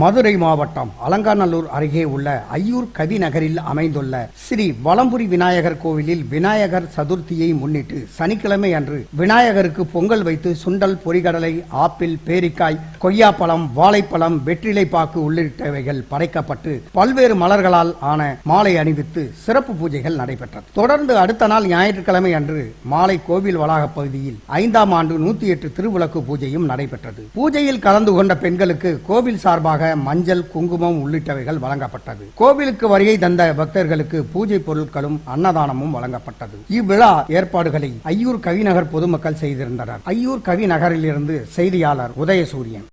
மதுரை மாவட்டம் அலங்காநல்லூர் அருகே உள்ள ஐயூர் கவி நகரில் அமைந்துள்ள ஸ்ரீ வலம்புரி விநாயகர் கோவிலில் விநாயகர் சதுர்த்தியை முன்னிட்டு சனிக்கிழமை அன்று விநாயகருக்கு பொங்கல் வைத்து சுண்டல் பொறிகடலை ஆப்பிள் பேரிக்காய் கொய்யாப்பழம் வாழைப்பழம் வெற்றிலை பாக்கு உள்ளிட்டவைகள் படைக்கப்பட்டு பல்வேறு மலர்களால் ஆன மாலை அணிவித்து சிறப்பு பூஜைகள் நடைபெற்றது. தொடர்ந்து அடுத்த நாள் ஞாயிற்றுக்கிழமை அன்று மாலை கோவில் வளாக பகுதியில் ஐந்தாம் ஆண்டு நூத்தி எட்டு திருவிளக்கு பூஜையும் நடைபெற்றது. பூஜையில் கலந்து கொண்ட பெண்களுக்கு கோவில் சார்பாக மஞ்சள் குங்குமம் உள்ளிட்டவைகள் வழங்கப்பட்டது. கோவிலுக்கு வருகை தந்த பக்தர்களுக்கு பூஜை பொருட்களும் அன்னதானமும் வழங்கப்பட்டது. இவ்விழா ஏற்பாடுகளை ஐயூர் கவிநகர் பொதுமக்கள் செய்திருந்தனர். ஐயூர் கவிநகரிலிருந்து செய்தியாளர் உதயசூரியன்.